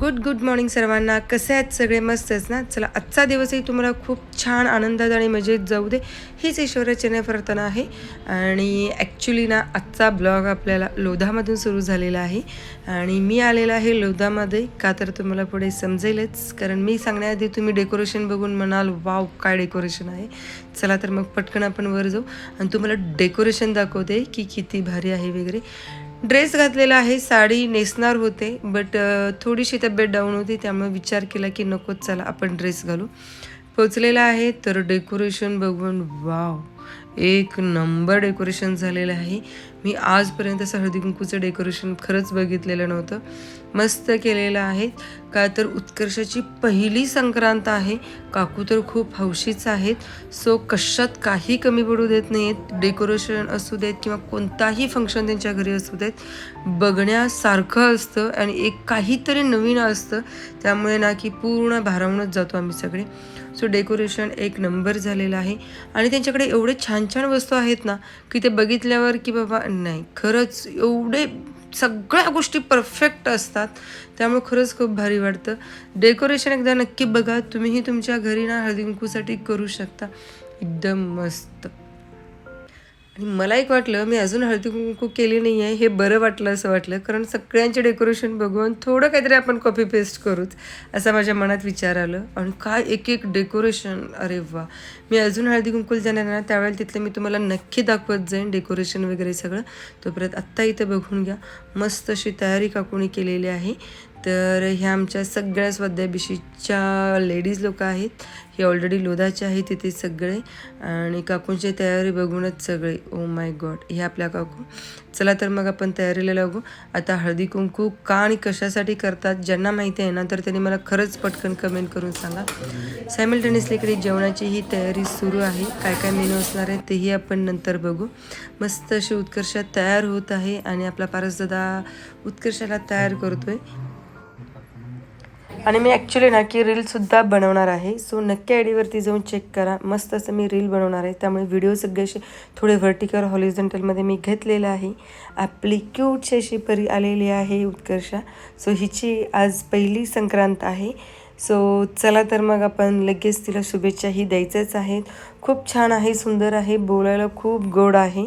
Good good morning सर्वांना. कसे आहेत सगळे? मस्तच ना? चला आजचा दिवसही तुम्हाला खूप छान आनंदात आणि मजेत जाऊ दे. हीच ईश्वराची प्रार्थना आहे. आणि ॲक्च्युली ना आजचा ब्लॉग आपल्याला लोधामधून सुरू झालेला आहे. आणि मी आलेला आहे लोधामध्ये. का तर तुम्हाला पुढे समजेलच. कारण मी सांगण्याआधी तुम्ही डेकोरेशन बघून म्हणाल वाव काय डेकोरेशन आहे. चला तर मग पटकन आपण वर जाऊ. आणि तुम्हाला डेकोरेशन दाखवते की किती भारी आहे वगैरे. ड्रेस घातलेला आहे साडी नेसणार होते बट थोडीशी तब्येत डाऊन होती त्यामुळे विचार केला की नकोच चला आपण ड्रेस घालू. पोचलेला आहे. तर डेकोरेशन बघून वाव एक नंबर डेकोरेशन झालेलं आहे. मी आजपर्यंत असं हळदी कुंकूचं डेकोरेशन खरंच बघितलेलं नव्हतं. मस्त केलेलं आहे. का तर उत्कर्षाची पहिली संक्रांत आहे. काकू तर खूप हौशीच आहेत. सो कशात काही कमी पडू देत नाही आहेत डेकोरेशन असू देत किंवा कोणताही फंक्शन त्यांच्या घरी असू देत बघण्यासारखं असतं आणि एक काहीतरी नवीन असतं. त्यामुळे ना की पूर्ण भारावूनच जातो आम्ही सगळे. सो डेकोरेशन एक नंबर झालेलं आहे. आणि त्यांच्याकडे एवढे छान छान वस्तू आहेत ना की ते बघितल्यावर की बाबा नाही खरंच एवढे सगळ्या गोष्टी परफेक्ट असतात. त्यामुळे खरंच खूप भारी वाटतं. डेकोरेशन एकदा नक्की बघा. तुम्हीही तुमच्या घरी ना हळदी कुंकूसाठी करू शकता. एकदम मस्त. आणि मला एक वाटलं मी अजून हळदी कुंकू केली नाही आहे हे बरं वाटलं असं वाटलं. कारण सगळ्यांचे डेकोरेशन बघून थोडं काहीतरी आपण कॉपी पेस्ट करूच असा माझ्या मनात विचार आलं. आणि काय एक एक डेकोरेशन अरे वा. मी अजून हळदी कुंकूला जाणार ना त्यावेळेला तिथलं मी तुम्हाला नक्की दाखवत जाईन डेकोरेशन वगैरे सगळं. तोपर्यंत आत्ता इथं बघून घ्या. मस्त अशी तयारी काकुणी केलेली आहे. तर ह्या आमच्या सगळ्या स्वाध्याभिषेकच्या लेडीज लोक आहेत. हे ऑलरेडी लोधाचे आहेत तिथे सगळे. आणि काकूंची तयारी बघूनच सगळे. ओ माय गॉड हे आपल्या काकू. चला तर मग आपण तयारीला लागू. आता हळदी कुंकू का आणि कशासाठी करतात ज्यांना माहिती आहे ना तर त्यांनी मला खरंच पटकन कमेंट करून सांगा. सायमल्टेनियसली इकडे जेवणाची ही तयारी सुरू आहे. काय काय मेनू असणार आहे तेही आपण नंतर बघू. मस्त अशी उत्कर्षात तयार होत आहे आणि आपला पारसदादा उत्कर्षाला तयार करतोय. आणि मी ॲक्च्युली ना की रीलसुद्धा बनवणार आहे. सो नक्की आय डीवरती जाऊन चेक करा. मस्त असं मी रील बनवणार आहे. त्यामुळे व्हिडिओ सगळे असे थोडे व्हर्टिकल हॉलिझेंटलमध्ये मी घेतलेलं आहे. आपली क्यूटशी अशी परी आलेली आहे उत्कर्षा. सो हिची आज पहिली संक्रांत आहे. सो चला तर मग आपण लगेच तिला शुभेच्छाही द्यायच्याच आहेत. खूप छान आहे सुंदर आहे बोलायला खूप गोड आहे.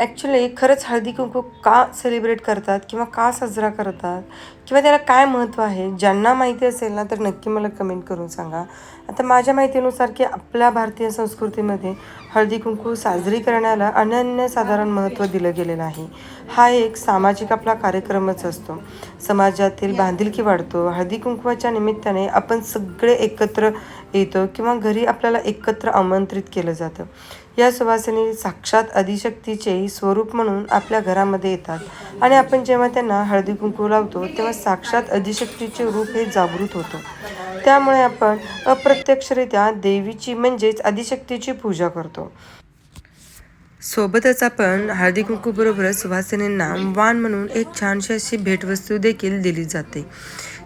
ॲक्च्युली खरंच हळदी कुंकू का सेलिब्रेट करतात किंवा का साजरा करतात? किंवा त्याला काय महत्त्व आहे? ज्यांना माहिती असेल ना तर नक्की मला कमेंट करून सांगा. आता माझ्या माहितीनुसार की आपल्या भारतीय संस्कृतीमध्ये हळदी कुंकू साजरी करण्याला अनन्यसाधारण महत्त्व दिलं गेलेलं आहे. हा एक सामाजिक आपला कार्यक्रमच असतो. समाजातील बांधिलकी वाढतो. हळदी कुंकवाच्या निमित्ताने आपण सगळे एकत्र येतो किंवा घरी आपल्याला एकत्र आमंत्रित केलं जातं. या सुवासिनी साक्षात अधिशक्तीचे स्वरूप म्हणून आपल्या घरामध्ये येतात आणि आपण जेव्हा त्यांना हळदी कुंकू लावतो तेव्हा साक्षात अधिशक्तीचे रूप हे जागृत होतं. त्यामुळे आपण अप्रत्यक्षरित्या देवीची म्हणजेच अधिशक्तीची पूजा करतो. सोबतच आपण हळदी कुंकूबरोबरच सुवासिनींना वाण म्हणून एक छानशी अशी भेटवस्तू देखील दिली जाते.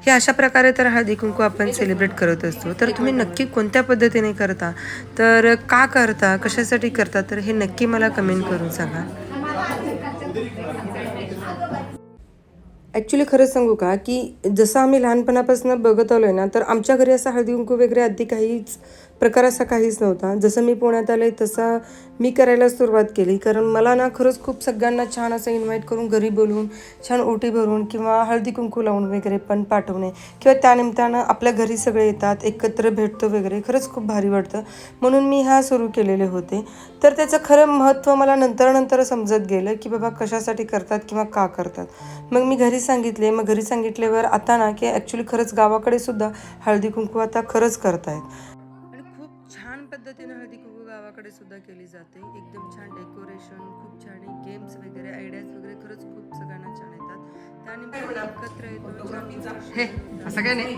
हे अशा प्रकारे तर हळदी कुंकू आपण सेलिब्रेट करत असतो. तर तुम्ही नक्की कोणत्या पद्धतीने करता? तर का करता? कशासाठी करता? तर हे नक्की मला कमेंट करून सांगा. ॲक्च्युली खरंच सांगू का की जसं आम्ही लहानपणापासून बघत आलो आहे ना तर आमच्या घरी असं हळदी कुंकू वगैरे आधी काहीच प्रकार असा काहीच नव्हता. जसं मी पुण्यात आले तसा मी करायला सुरुवात केली. कारण मला ना खरंच खूप सगळ्यांना छान असं इन्व्हाइट करून घरी बोलवून छान ओटी भरून किंवा हळदी कुंकू लावून वगैरे पण पाठवणे किंवा त्यानिमित्तानं आपल्या घरी सगळे येतात एकत्र भेटतो वगैरे खरंच खूप भारी वाटतं. म्हणून मी ह्या सुरू केलेले होते. तर त्याचं खरं महत्त्व मला नंतर नंतर समजत गेलं की बाबा कशासाठी करतात किंवा का करतात. मग मी घरी सांगितले. मग घरी सांगितल्यावर आता ना की ॲक्च्युली खरंच गावाकडे सुद्धा हळदी कुंकू आता खरंच करतायत. पद्धतीने हळदी कुंकू गावाकडे सुद्धा केली जाते. एकदम छान डेकोरेशन खूप छान गेम्स वगैरे आयडियाज वगैरे खरंच खूप सगळ्यांना छान येतात. त्यानिमित्ताने एकत्र येतो. हे असं काय नाही?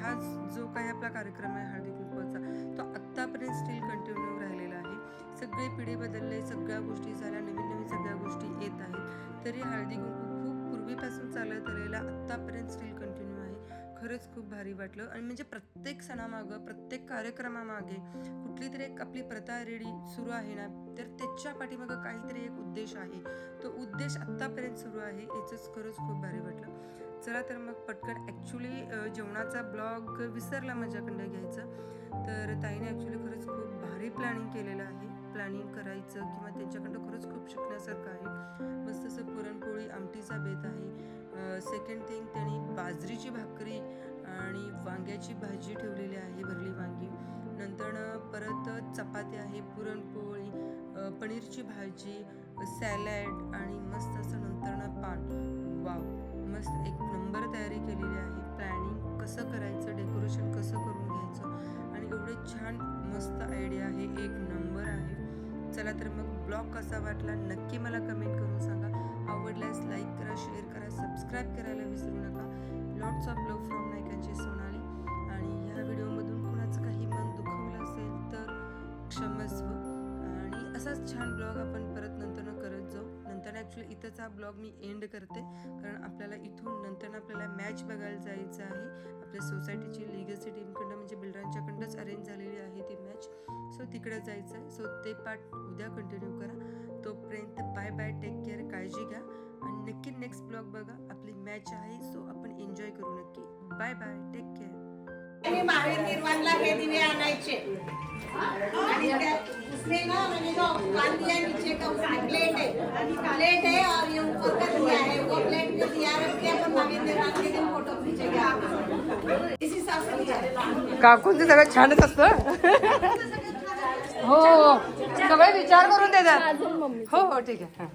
हा जो काही आपला कार्यक्रम आहे हळदी कुंकवाचा तो आत्तापर्यंत स्टील कंटिन्यू राहिलेला आहे. सगळे पिढी बदलले सगळ्या गोष्टी झाल्या नवीन नवीन सगळ्या गोष्टी येत आहेत. तरी हळदी कुंकू चालत आलेला आत्तापर्यंत स्टील कंटिन्यू आहे. खरंच खूप भारी वाटलं. आणि म्हणजे प्रत्येक सणामागं प्रत्येक कार्यक्रमामागे कुठली तरी एक आपली प्रथा रेडी सुरू आहे ना तर त्याच्या पाठीमागं काहीतरी एक उद्देश आहे. तो उद्देश आत्तापर्यंत सुरू आहे याचंच खरंच खूप भारी वाटलं. चला तर मग पटकन ॲक्च्युली जेवणाचा ब्लॉग विसरला माझ्याकडं घ्यायचं. तर ताईने ॲक्च्युली खरंच खूप भारी प्लॅनिंग केलेलं आहे. प्लॅनिंग करायचं किंवा त्यांच्याकडं खरंच खूप शिकण्यासारखं आहे. मस्त असं पुरणपोळी आमटीचा बेत आहे. सेकंड थिंग त्यांनी बाजरीची भाकरी आणि वांग्याची भाजी ठेवलेली आहे भरली वांगी. नंतर परत चपाती आहे पुरणपोळी पनीरची भाजी सॅलॅड आणि मस्त असं नंतर पान. वाव मस्त एक नंबर तयारी केलेली आहे. प्लॅनिंग कसं करायचं डेकोरेशन कसं करून घ्यायचं? आणि एवढे छान मस्त आयडिया आहे. एक नंबर चला तर मग ब्लॉग कसा वाटला नक्की मला कमेंट करून सांगा. आवडल्यास लाईक करा शेअर करा सबस्क्राईब करायला विसरू नका. लॉट्स ऑफ लव फ्रॉम नायकांची सोनाली. आणि ह्या व्हिडिओमधून कुणाचं काही मन दुखवलं असेल तर क्षमस्व आणि असाच छान ब्लॉग आपण परत नंतर करत जाऊ. नंतर ॲक्च्युली इथंच हा ब्लॉग मी एंड करते. कारण आपल्याला इथून नंतर आपल्याला मॅच बघायला जायचं आहे. आपल्या सोसायटीची लिगसी टीमकडं म्हणजे बिल्डरांच्याकडंच अरेंज झालेली आहे ती मॅच सो तिकडे जायचं आहे सो ते पार्ट उद्या कंटिन्यू करा. तोपर्यंत बाय बाय टेक केअर काळजी घ्या. आणि नक्की नेक्स्ट ब्लॉग बघा. आपली मॅच आहे. सो आपण एन्जॉय करू नक्की. बाय बाय टेक केअर आणि महावीर निर्वाणला हे दिवे आणायचे. आणि उसने ना मैंने जो दिया नीचे का प्लेट है प्लेट है और ये ऊपर का दिया है वो प्लेट जो दिया रख के अपन महावीर निर्वाण के दिन फोटो खींचेंगे इस हिसाब से दिया है काकूंचं सगळं छानच असतं? हो हो सगळे विचार करून देतात. हो हो ठीक आहे. हां.